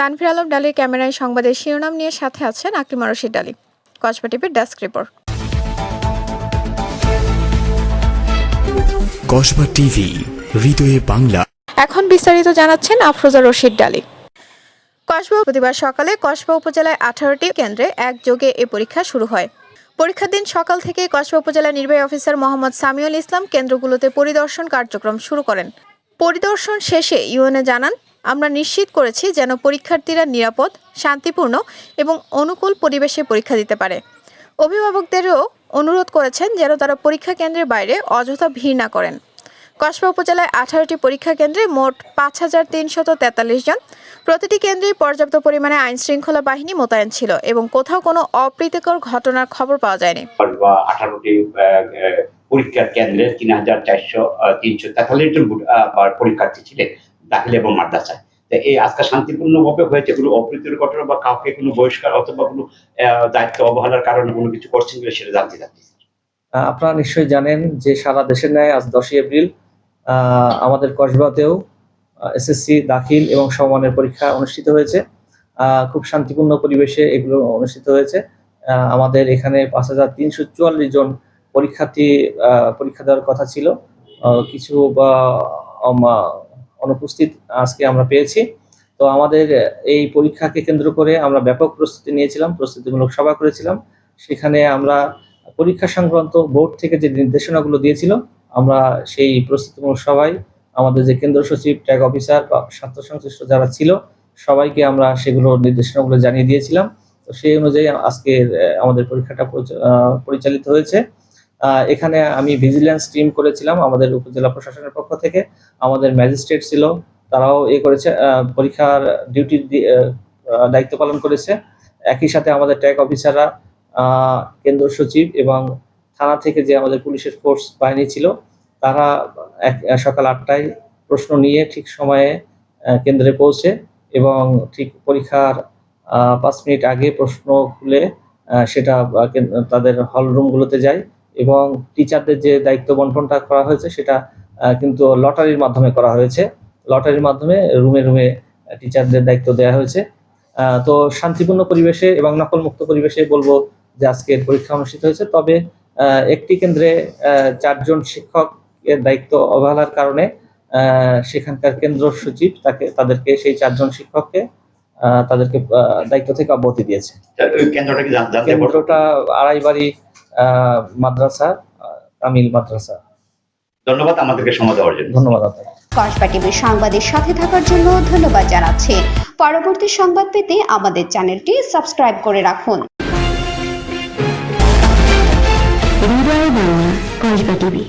তানভীর আলম ডালির ক্যামেরায় সংবাদের শিরোনাম নিয়ে সাথে আছেন আকলিমা রশিদ ডালি। কসবা টিভির ডেস্ক রিপোর্ট। কসবা টিভি হৃদয়ে বাংলা। এখন বিস্তারিত জানাচ্ছেন আফরোজা রশিদ ডালি। কসবা প্রতিবার সকালে কসবা উপজেলায় আঠারোটি কেন্দ্রে একযোগে এ পরীক্ষা শুরু হয়। পরীক্ষার দিন সকাল থেকে কসবা উপজেলা নির্বাহী অফিসার মোহাম্মদ সামিউল ইসলাম কেন্দ্রগুলোতে পরিদর্শন কার্যক্রম শুরু করেন। পরিদর্শন শেষে ইউএনএ জানান, আমরা নিশ্চিত করেছি যেন পরীক্ষার্থীরা নিরাপদ, শান্তিপূর্ণ এবং অনুকূল পরিবেশে পরীক্ষা দিতে পারে। অভিভাবকদেরও অনুরোধ করেছেন যেন তারা পরীক্ষা কেন্দ্রের বাইরে অযথা ভিড় না করেন। কসবা উপজেলায় আঠারোটি পরীক্ষা কেন্দ্রে মোট পাঁচ হাজার তিনশত তেতাল্লিশ জন। প্রতিটি কেন্দ্রেই পর্যাপ্ত পরিমাণে আইন শৃঙ্খলা বাহিনী মোতায়েন ছিল এবং কোথাও কোনো অপ্রীতিকর ঘটনার খবর পাওয়া যায়নি। পরীক্ষার কেন্দ্রে তিন হাজার চারশো তিনশো তেতাল্লিশ জন পরীক্ষার্থী ছিলেন দাখিল এবং মাদ্রাসায়। এই আজকে শান্তিপূর্ণভাবে হয়েছে, কোনো অপ্রীতির ঘটনা বা কাউকে কোনো বহিষ্কার অথবা কোনো দায়িত্ব অবহেলার কারণে কোনো কিছু করছেন কিনা সেটা জানতে চাচ্ছি আপনারা নিশ্চয়ই জানেন যে সারা দেশের ন্যায় আজ দশই এপ্রিল আমাদের কসবাতেও এসএসসি দাখিল এবং সমমানের পরীক্ষা অনুষ্ঠিত হয়েছে। খুব শান্তিপূর্ণ পরিবেশে এগুলো অনুষ্ঠিত হয়েছে। আমাদের এখানে পাঁচ হাজার তিনশো চুয়াল্লিশ জন পরীক্ষার্থী পরীক্ষা দেওয়ার কথা ছিল। কিছু অনুপস্থিত আজকে আমরা পেয়েছি। তো আমাদের এই পরীক্ষাকে কেন্দ্র করে আমরা ব্যাপক প্রস্তুতি নিয়েছিলাম, প্রস্তুতিমূলক সভা করেছিলাম। সেখানে আমরা পরীক্ষা সংক্রান্ত বোর্ড থেকে যে নির্দেশনাগুলো দিয়েছিল, আমরা সেই প্রস্তুতিমূলক সভায় আমাদের যে কেন্দ্র সচিব, ট্যাগ অফিসার বা স্বার্থ সংশ্লিষ্ট যারা ছিল, সবাইকে আমরা সেগুলো নির্দেশনাগুলো জানিয়ে দিয়েছিলাম। তো সেই অনুযায়ী আজকে আমাদের পরীক্ষাটা পরিচালিত হয়েছে। এখানে আমি ভিজিল্যান্স টিম করেছিলাম আমাদের উপজেলা প্রশাসনের পক্ষ থেকে। আমাদের ম্যাজিস্ট্রেট ছিল, তারাও এ করেছে পরীক্ষার ডিউটি দায়িত্ব পালন করেছে। একই সাথে আমাদের ট্যাগ অফিসাররা কেন্দ্র সচিব এবং থানা থেকে যে আমাদের পুলিশের ফোর্স বাহিনী ছিল, তারা সকাল আটটায় প্রশ্ন নিয়ে ঠিক সময়ে কেন্দ্রে পৌঁছে এবং ঠিক পরীক্ষার পাঁচ মিনিট আগে প্রশ্ন খুলে সেটা তাদের হল রুমগুলোতে যায়। এবং টিচারদের যে দায়িত্ব বন্টনটা করা হয়েছে সেটা কিন্তু লটারির মাধ্যমে করা হয়েছে। লটারির মাধ্যমে রুমে রুমে টিচারদের দায়িত্ব দেওয়া হয়েছে। তো শান্তিপূর্ণ পরিবেশে এবং নকলমুক্ত পরিবেশে বলব যে আজকের পরীক্ষা অনুষ্ঠিত হয়েছে। তবে একটি কেন্দ্রে চারজন শিক্ষকের দায়িত্ব অবহেলার কারণে সেখানকার কেন্দ্র সচিব তাকে তাদেরকে সেই চারজন শিক্ষককে আহ, তাদেরকে দায়িত্ব থেকে অব্যাহতি দিয়েছে। কেন্দ্রটা আড়াইবাড়ি মাদ্রাসা তামিল মাদ্রাসা। ধন্যবাদ আমাদেরকে সময় দেওয়ার জন্য। ধন্যবাদ আপনাকে। কসবা টিভির সংবাদের সাথে থাকার জন্য ধন্যবাদ জানাচ্ছি। পরবর্তী সংবাদ পেতে আমাদের চ্যানেলটি সাবস্ক্রাইব করে রাখুন। কসবা টিভি।